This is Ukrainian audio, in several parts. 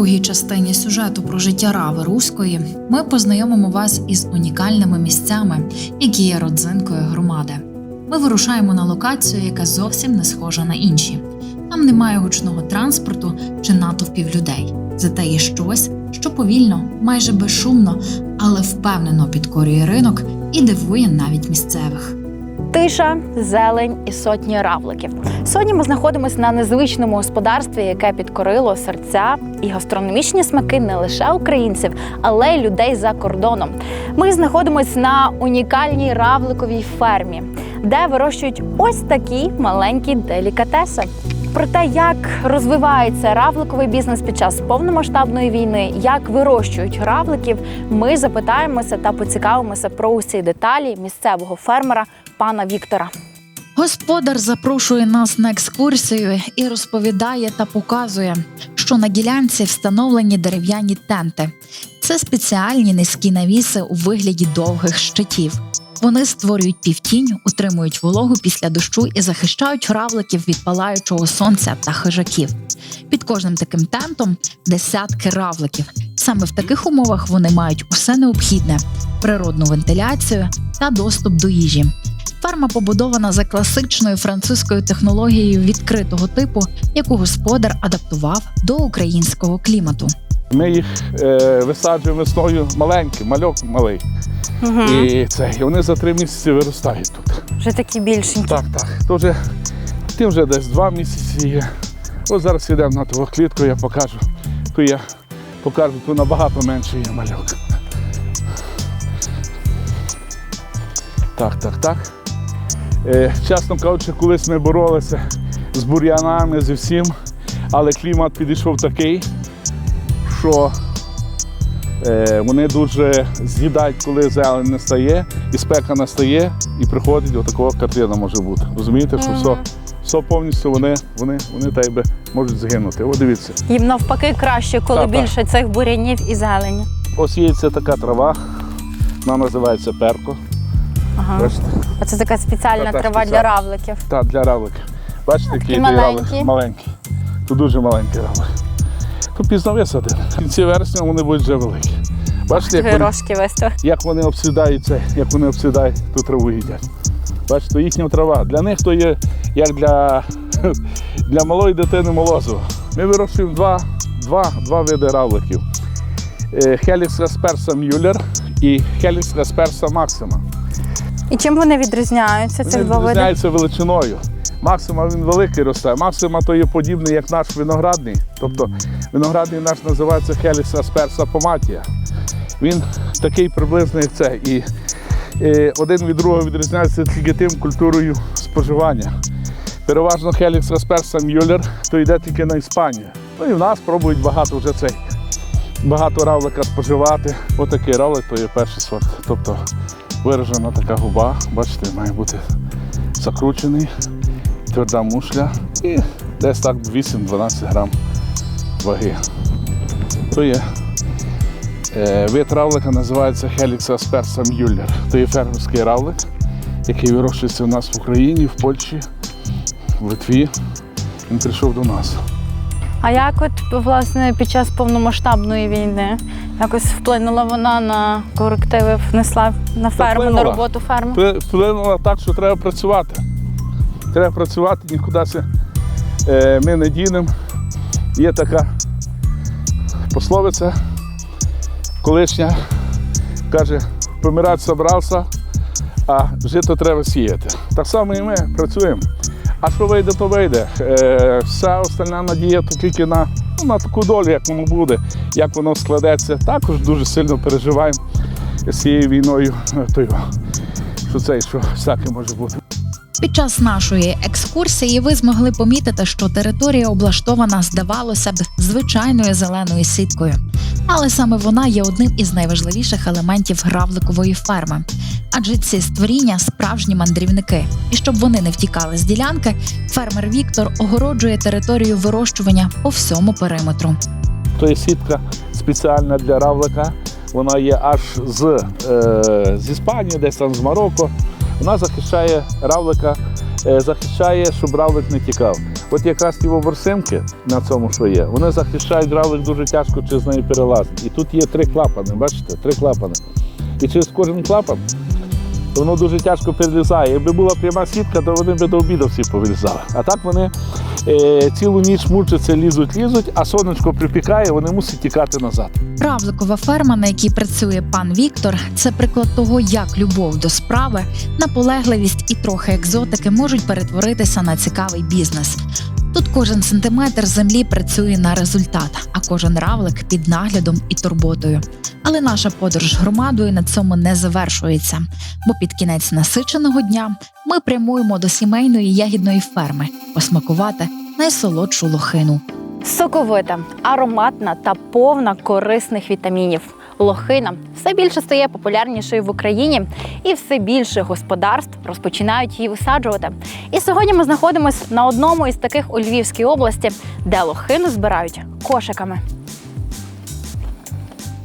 другій частині сюжету про життя Рави Руської ми познайомимо вас із унікальними місцями, які є родзинкою громади. Ми вирушаємо на локацію, яка зовсім не схожа на інші. Там немає гучного транспорту чи натовпів людей. Зате є щось, що повільно, майже безшумно, але впевнено підкорює ринок і дивує навіть місцевих. Тиша, зелень і сотні равликів. Сьогодні ми знаходимося на незвичному господарстві, яке підкорило серця і гастрономічні смаки не лише українців, але й людей за кордоном. Ми знаходимося на унікальній равликовій фермі, де вирощують ось такі маленькі делікатеси. Про те, як розвивається равликовий бізнес під час повномасштабної війни, як вирощують равликів, ми запитаємося та поцікавимося про усі деталі місцевого фермера пана Віктора. Господар запрошує нас на екскурсію і розповідає та показує, що на ділянці встановлені дерев'яні тенти. Це спеціальні низькі навіси у вигляді довгих щитів. Вони створюють півтінь, утримують вологу після дощу і захищають равликів від палаючого сонця та хижаків. Під кожним таким тентом десятки равликів. Саме в таких умовах вони мають усе необхідне: природну вентиляцію та доступ до їжі. Ферма побудована за класичною французькою технологією відкритого типу, яку господар адаптував до українського клімату. Ми їх е, висаджуємо весною маленькі, мальок малий. І це, і вони за три місяці виростають тут. Вже такі більшенькі. Так, так. То вже, тим вже десь два місяці є. Ось зараз йдемо на ту клітку, я покажу. Ту я покажу, тут набагато менше є мальок. Так, так, так. Е, чесно кажучи, колись ми боролися з бур'янами, зі всім, але клімат підійшов такий, що е, вони дуже з'їдають, коли зелень не стає, і спека настає, і приходить отакова картина може бути. Розумієте, що все, все повністю вони, вони, вони так би можуть згинути. О, дивіться. Їм навпаки краще, коли Так, так. більше цих бурянів і зелені. Ось є ця така трава, вона називається перко. Ага. Бачите? А це така спеціальна Так, так, трава для спеціальна. равликів. Так, для равликів. Бачите, який равлик маленький. Тут дуже маленький равлик. Тут пізно висадили. В кінці вересня вони будуть вже великі. Бачите, як вони, вести. як вони обсідають це, як вони обсідають ту траву їдять. Бачите, то їхня трава. Для них то є як для, для малої дитини молозиво. Ми вирощуємо два, два, два види равликів. Е, Helix Aspersa Müller і Helix Aspersa Maxima. І чим вони відрізняються, Вони цих два види? величиною. Максима він великий росте. Максима то є подібний, як наш виноградний. Тобто виноградний наш називається Helix Aspersa pomatia. Він такий приблизно, як це. І, е, один від другого відрізняється тільки тим культурою споживання. Переважно Helix Aspersa Müller то йде тільки на Іспанію. Ну і в нас пробують багато вже цей. Багато равлика споживати. Отакий равлик то є перший сорт. Тобто виражена така губа, бачите, має бути закручений, тверда мушля і десь так 8-12 грам ваги. То є е, вид равлика називається Helix Aspersa Müller. То є фермерський равлик, який вирощується у нас в Україні, в Польщі, в Литві. Він прийшов до нас. А як от власне під час повномасштабної війни якось вплинула вона на корективи, внесла на ферму, на роботу ферми? Впли- Вплинуло так, що треба працювати. Треба працювати, нікуди е, ми не дінемо. Є така пословиця колишня, каже, помирати собрався, а жито треба сіяти. Так само і ми працюємо. А що вийде, то вийде. Е, вся остальна надія то тільки на, на таку долю, як воно буде, як воно складеться. Також дуже сильно переживаємо з цією війною. е, що це, що всяке може бути. Під час нашої екскурсії ви змогли помітити, що територія облаштована, здавалося б, звичайною зеленою сіткою. Але саме вона є одним із найважливіших елементів гравликової ферми. Адже ці створіння справжні мандрівники. І щоб вони не втікали з ділянки, фермер Віктор огороджує територію вирощування по всьому периметру. То є сітка спеціальна для равлика. Вона є аж з, е, з Іспанії, десь там з Марокко. Вона захищає равлика, е, захищає, щоб равлик не тікав. От якраз ті борсинки на цьому, що є, вони захищають равлик дуже тяжко через неї перелазити. І тут є три клапани, бачите? Три клапани. І через кожен клапан воно дуже тяжко перелізає. Якби була пряма сітка, то вони б до обіду всі повилізали. А так вони е, цілу ніч мучаться, лізуть, лізуть, а сонечко припікає, вони мусять тікати назад. Равликова ферма, на якій працює пан Віктор, це приклад того, як любов до справи, наполегливість і трохи екзотики можуть перетворитися на цікавий бізнес. Тут кожен сантиметр землі працює на результат, а кожен равлик під наглядом і турботою. Але наша подорож громадою на цьому не завершується, бо під кінець насиченого дня ми прямуємо до сімейної ягідної ферми посмакувати найсолодшу лохину. Соковита, ароматна та повна корисних вітамінів. Лохина все більше стає популярнішою в Україні, і все більше господарств розпочинають її висаджувати. І сьогодні ми знаходимося на одному із таких у Львівській області, де лохину збирають кошиками.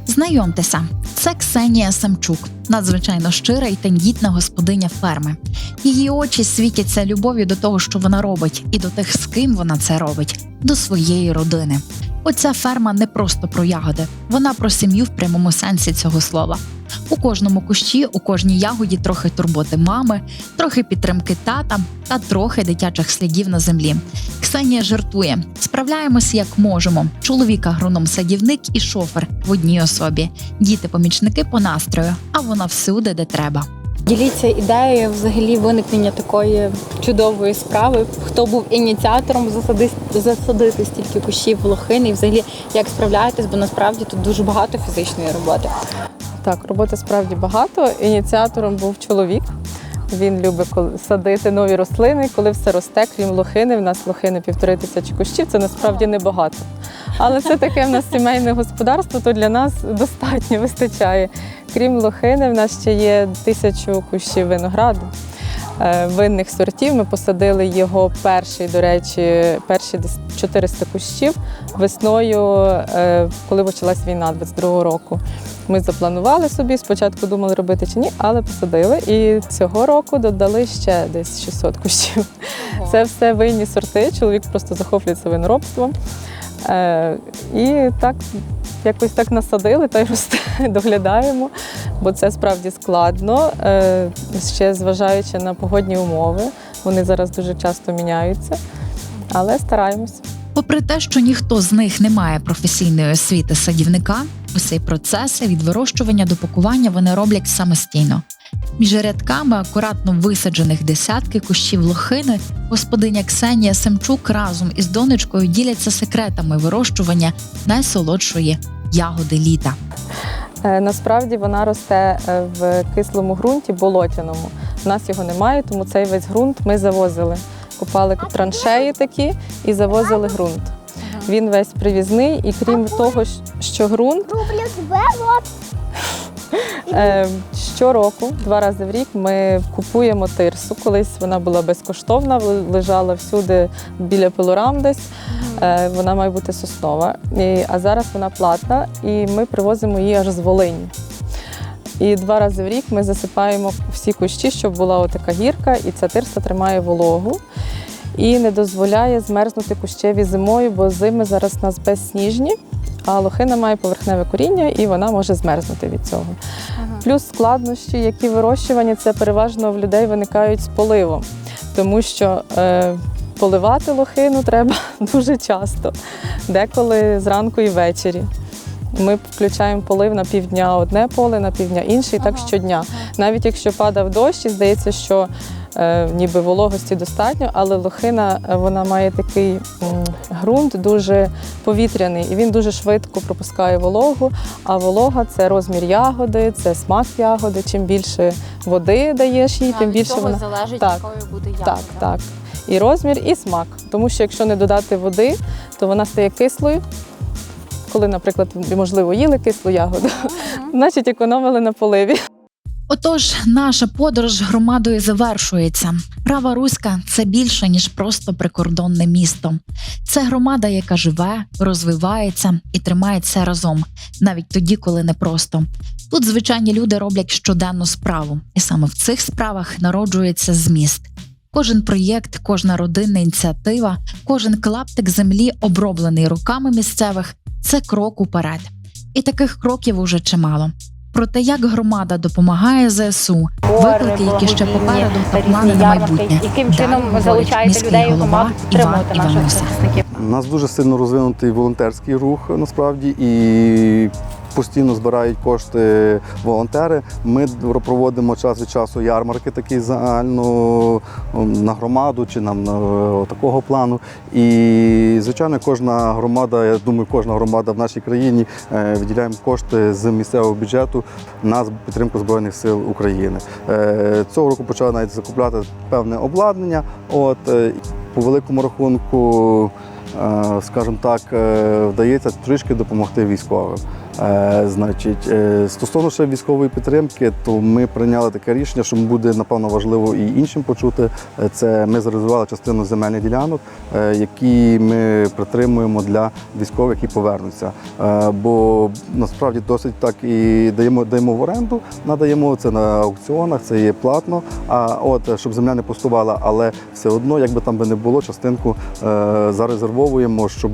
Знайомтеся, це Ксенія Самчук, надзвичайно щира і тендітна господиня ферми. Її очі світяться любов'ю до того, що вона робить, і до тих, з ким вона це робить, до своєї родини. Оця ферма не просто про ягоди, вона про сім'ю в прямому сенсі цього слова. У кожному кущі, у кожній ягоді трохи турботи мами, трохи підтримки тата та трохи дитячих слідів на землі. Ксенія жартує: справляємось як можемо. Чоловік агроном-садівник і шофер в одній особі. Діти-помічники по настрою, а вона всюди, де треба. Діліться ідеєю взагалі виникнення такої чудової справи. Хто був ініціатором засади, засадити стільки кущів лохини і взагалі як справляєтесь, бо насправді тут дуже багато фізичної роботи. Так, роботи справді багато. Ініціатором був чоловік. Він любить садити нові рослини, коли все росте, крім лохини. В нас лохини півтори тисячі кущів, це насправді небагато. Але це таке в нас сімейне господарство, то для нас достатньо вистачає. Крім лохини, в нас ще є тисячу кущів винограду. е, Винних сортів ми посадили його перший, до речі, перші 400 кущів весною, е, коли почалась війна 22-го року. Ми запланували собі, спочатку думали робити чи ні, але посадили. І цього року додали ще десь 600 кущів. Це все винні сорти. Чоловік просто захоплюється виноробством. Е, і так, якось так насадили та й росте, доглядаємо, бо це справді складно, е, ще зважаючи на погодні умови. Вони зараз дуже часто міняються, але стараємось. Попри те, що ніхто з них не має професійної освіти садівника, усі процеси від вирощування до пакування вони роблять самостійно. Між рядками акуратно висаджених десятки кущів лохини господиня Ксенія Семчук разом із донечкою діляться секретами вирощування найсолодшої ягоди літа. Е, Насправді вона росте е, в кислому ґрунті, болотяному. У нас його немає, тому цей весь ґрунт ми завозили. Купали траншеї такі і завозили ґрунт. Він весь привізний, і крім того, що ґрунт щороку, два рази в рік, ми купуємо тирсу. Колись вона була безкоштовна, лежала всюди біля пилорам десь. Е, Вона має бути соснова. А зараз вона платна, і ми привозимо її аж з Волині. І два рази в рік ми засипаємо всі кущі, щоб була отака гірка, і ця тирса тримає вологу і не дозволяє змерзнути кущеві зимою, бо зими зараз у нас безсніжні, а лохина має поверхневе коріння і вона може змерзнути від цього. Плюс складнощі, які вирощувані, це переважно в людей виникають з поливом, тому що е, поливати лохину треба дуже часто, деколи зранку і ввечері. Ми включаємо полив на півдня одне поле, на півдня інше, і так щодня. Навіть якщо падав дощ, і здається, що ніби вологості достатньо, але лохина е, вона має такий ґрунт дуже повітряний, і він дуже швидко пропускає вологу. А волога це розмір ягоди, це смак ягоди. Чим більше води даєш їй, тим більше вона залежить, Так. якою буде ягода. так, так. І розмір, і смак. Тому що якщо не додати води, то вона стає кислою. Коли, наприклад, можливо, їли кислу ягоду, значить економили на поливі. Отож, наша подорож громадою завершується. Права Руська це більше ніж просто прикордонне місто. Це громада, яка живе, розвивається і тримається разом, навіть тоді, коли непросто. Тут звичайні люди роблять щоденну справу, і саме в цих справах народжується зміст. Кожен проєкт, кожна родинна ініціатива, кожен клаптик землі, оброблений руками місцевих, це крок уперед. І таких кроків уже чимало. Проте як громада допомагає ЗСУ, виклики, які ще попереду, та плани на майбутнє. Яким чином ви залучаєте людей громаду Іван підтримувати наших захисників? У нас дуже сильно розвинутий волонтерський рух насправді і постійно збирають кошти волонтери. Ми проводимо час від часу ярмарки такі загально на громаду чи нам на е, такого плану. І звичайно, кожна громада, я думаю, кожна громада в нашій країні е, виділяємо кошти з місцевого бюджету на підтримку Збройних сил України. Е, Цього року почали навіть закупляти певне обладнання. От по великому рахунку скажімо так, е, вдається трішки допомогти військовим. Е, Значить, е, стосовно ще військової підтримки, то ми прийняли таке рішення, що буде напевно важливо і іншим почути. Е, Це ми зарезервували частину земельних ділянок, е, які ми притримуємо для військових, які повернуться. Е, Бо насправді досить так і даємо даємо в оренду, надаємо це на аукціонах, це є платно. А от щоб земля не пустувала, але все одно, як би там би не було, частинку е, зарезервовуємо, щоб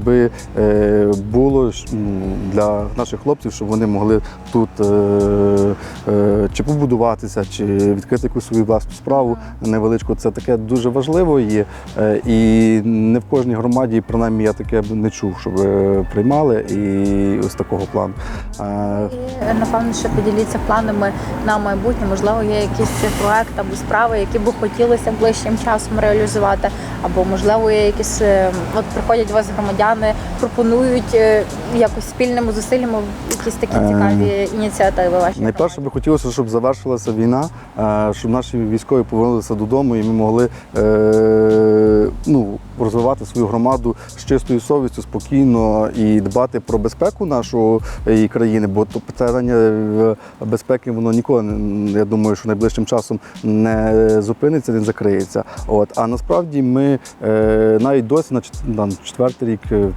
було ну, для наших хлопців, щоб вони могли тут е, е, чи побудуватися, чи відкрити якусь свою власну справу невеличку. Це таке дуже важливо є. Е, і не в кожній громаді, принаймні, я таке б не чув, щоб е, приймали і ось такого плану. Е, І, Напевно, що поділіться планами на майбутнє. Можливо, є якісь проекти або справи, які би хотілося ближчим часом реалізувати, або можливо є якісь е, от приходять до вас громадяни, пропонують е, якось спільними зусиллями якісь такі Е, цікаві ініціативи. Ваші Найперше би хотілося, щоб завершилася війна, е, щоб наші військові повернулися додому і ми могли е, ну, розвивати свою громаду з чистою совістю, спокійно і дбати про безпеку нашої країни, бо то питання е, безпеки воно ніколи не- я думаю, що найближчим часом не зупиниться, не закриється. От а насправді ми е, навіть досі на четвертий рік е,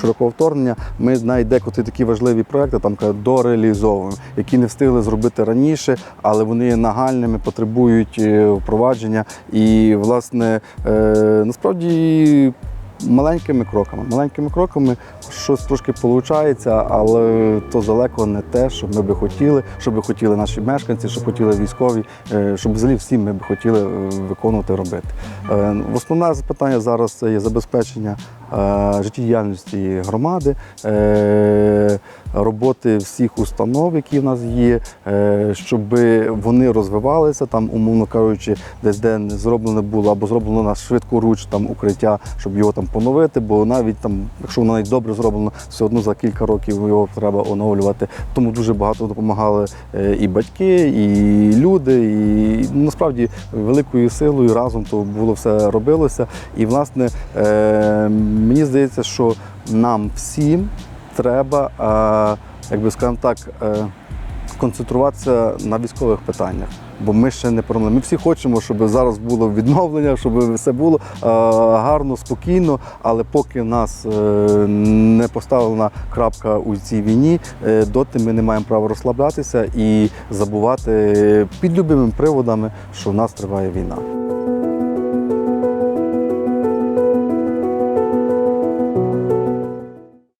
широкого вторгнення. Ми навіть декотрі такі важливі проекти там дореалізовуємо, які не встигли зробити раніше, але вони є нагальними, потребують е, впровадження. І власне е, насправді. Маленькими кроками, маленькими кроками щось трошки виходить, але то далеко не те, що ми би хотіли, що би хотіли наші мешканці, що хотіли військові, е, щоб взагалі всі ми би хотіли е, виконувати робити. Е, Основне питання зараз це є забезпечення життєдіяльності громади, е, роботи всіх установ, які в нас є, е, щоб вони розвивалися, там, умовно кажучи, десь де не зроблено було або зроблено на швидкоруч там укриття, щоб його там поновити, бо навіть там, якщо воно навіть добре зроблено, все одно за кілька років його треба оновлювати. Тому дуже багато допомагали е, і батьки, і люди, і насправді великою силою разом то було все робилося. І власне е, мені здається, що нам всім треба, е, як би скажемо так, е, концентруватися на військових питаннях. Бо ми ще не промили. Ми всі хочемо, щоб зараз було відновлення, щоб все було е, гарно, спокійно. Але поки нас не поставлена крапка у цій війні, доти ми не маємо права розслаблятися і забувати під любими приводами, що в нас триває війна.